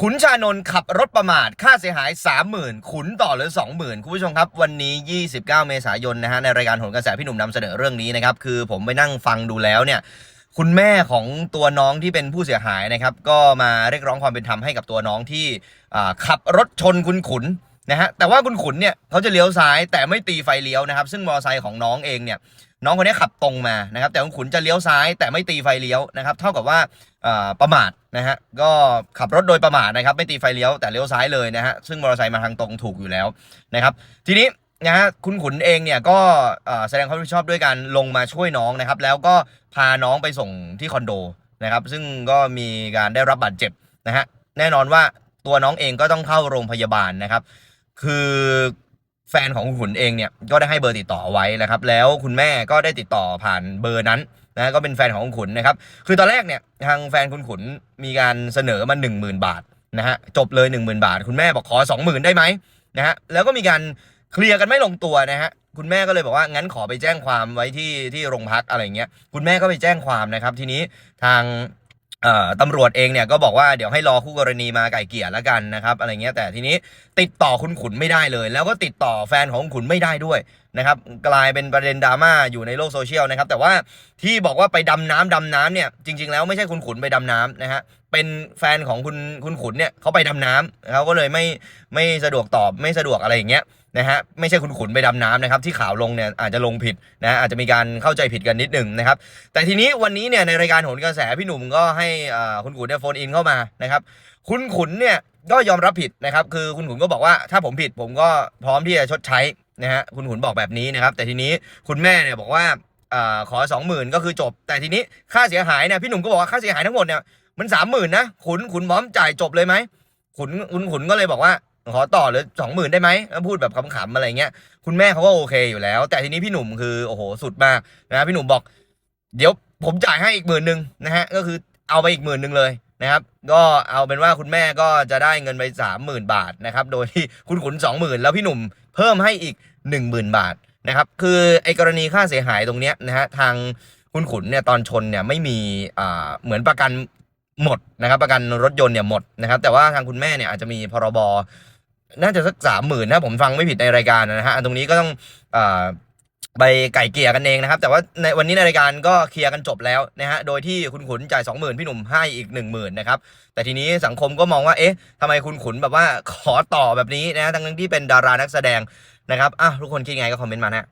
ขุนชานนท์ขับรถประมาท ค่าเสียหาย 30,000 ขุนต่อเหรือ 20,000 คุณผู้ชมครับ วันนี้ 29 เมษายนนะฮะในรายการโหนกระแสพี่หนุ่มนำเสนอเรื่องนี้นะครับ คือผมไปนั่งฟังดูแล้วเนี่ย คุณแม่ของตัวน้องที่เป็นผู้เสียหายนะครับ ก็มาเรียกร้องความเป็นธรรมให้กับตัวน้องที่อ่าขับรถชนคุณขุน นะฮะแต่ว่าคุณขุนเนี่ยเขาจะเลี้ยวซ้ายแต่ไม่ตีไฟเลี้ยวนะครับ ซึ่งมอเตอร์ไซค์ของน้องเองเนี่ยน้องคนนี้ขับตรงมานะครับ แต่คุณขุนจะเลี้ยวซ้ายแต่ไม่ตีไฟเลี้ยวนะครับ เท่ากับว่าประมาทนะฮะก็ขับรถโดยประมาทนะครับ ไม่ตีไฟเลี้ยวแต่เลี้ยวซ้ายเลยนะฮะซึ่งมอเตอร์ไซค์มาทางตรงถูกอยู่แล้วนะครับ ทีนี้นะฮะคุณขุนเองเนี่ยก็แสดงความรับผิดชอบด้วยการลงมาช่วยน้องนะครับ แล้วก็พาน้องไปส่งที่คอนโดนะครับ ซึ่งก็มีการได้รับบาดเจ็บนะฮะแน่นอนว่าตัวน้องเองก็ต้องเข้าโรงพยาบาลนะครับ คือแฟนของคุณขุนเองเนี่ยก็ได้ให้เบอร์ติดต่อไว้นะครับ แล้วคุณแม่ก็ได้ติดต่อผ่านเบอร์นั้นนะก็เป็นแฟนของคุณขุนนะครับ คือตอนแรกเนี่ยทางแฟนคุณขุนมีการเสนอมา 1 0,000 บาทนะฮะจบเลย 10,000 บาท คุณแม่บอกขอ 20,000 ได้ไหมนะฮะแล้วก็มีการเคลียร์กันไม่ลงตัวนะฮะคุณแม่ก็เลยบอกว่างั้นขอไปแจ้งความไว้ที่ที่โรงพักอะไรเงี้ยคุณแม่ก็ไปแจ้งความนะครับ ทีนี้ทาง ตำรวจเองเนี่ยก็บอกว่าเดี๋ยวให้รอคู่กรณีมาไก่เกลี่ยแล้วกันนะครับอะไรเงี้ยแต่ทีนี้ติดต่อคุณขุนไม่ได้เลย แล้วก็ติดต่อแฟนของขุนไม่ได้ด้วยนะครับกลายเป็นประเด็นดราม่าอยู่ในโลกโซเชียลนะครับแต่ว่าที่บอกว่าไปดำน้ำดำน้ำเนี่ยจริง ๆ แล้วไม่ใช่คุณขุนไปดำน้ำนะฮะเป็นแฟนของคุณคุณขุนเนี่ยเขาไปดำน้ำเขาก็เลยไม่ไม่สะดวกตอบไม่สะดวกอะไรอย่างเงี้ย นะฮะไม่ใช่คุณขุนไปดำน้ำนะครับที่ข่าวลงเนี่ยอาจจะลงผิดนะอาจจะมีการเข้าใจผิดกันนิดหนึ่งนะครับแต่ทีนี้วันนี้เนี่ยในรายการโหนกระแสพี่หนุ่มก็ให้คุณขุนเนี่ยโฟนอินเข้ามานะครับคุณขุนเนี่ยก็ยอมรับผิดนะครับคือคุณขุนก็บอกว่าถ้าผมผิดผมก็พร้อมที่จะชดใช้นะฮะคุณขุนบอกแบบนี้นะครับแต่ทีนี้คุณแม่เนี่ยบอกว่าอขอสองหมื่นก็คือจบ แต่ทีนี้ค่าเสียหายเนี่ยพี่หนุ่มก็บอกว่าค่าเสียหายทั้งหมดเนี่ยมันสามหมื่นนะขุนขุนพร้อมจ่ายจบเลยไหมขุนคุณขุนก็เลยบอกว่า ขอต่อเหรือสองหมื่นได้ไหมแล้วพูดแบบขำๆอะไรเงี้ยคุณแม่เขาก็โอเคอยู่แล้ว แต่ทีนี้พี่หนุ่มคือโอ้โหสุดมากนะพี่หนุ่มบอก เดี๋ยวผมจ่ายให้อีกหมื่นหนึ่งนะฮะก็คือเอาไปอีกหมื่นหนึ่งเลยนะครับก็เอาเป็นว่าคุณแม่ก็จะได้เงินไปสามหมื่นบาทนะครับโดยที่คุณขุนสองหมื่นแล้วพี่หนุ่มเพิ่มให้อีกหนึ่งหมื่นบาทนะครับคือไอ้กรณีค่าเสียหายตรงเนี้ยนะฮะทางคุณขุนเนี่ยตอนชนเนี่ยไม่มีอ่าเหมือนประกันหมดนะครับประกันรถยนต์เนี่ยหมดนะครับแต่ว่าทางคุณแม่เนี่ยอาจจะมีพรบ น่าจะสักสามหมื่นนะผมฟังไม่ผิดในรายการนะฮะอันตรงนี้ก็ต้องอไปไก่เกลี่ยกันเองนะครับ แต่ว่าในวันนี้ในรายการก็เคลียร์กันจบแล้วนะฮะโดยที่คุณขุนจ่ายสองหมื่นพี่หนุ่มให้อีกหนึ่งหมื่นนะครับแต่ทีนี้สังคมก็มองว่าเอ๊ะทำไมคุณขุนแบบว่าขอต่อแบบนี้นะฮะทั้งที่เป็นดารานักแสดงนะครับอะทุกคนคิดไงก็คอมเมนต์มานะ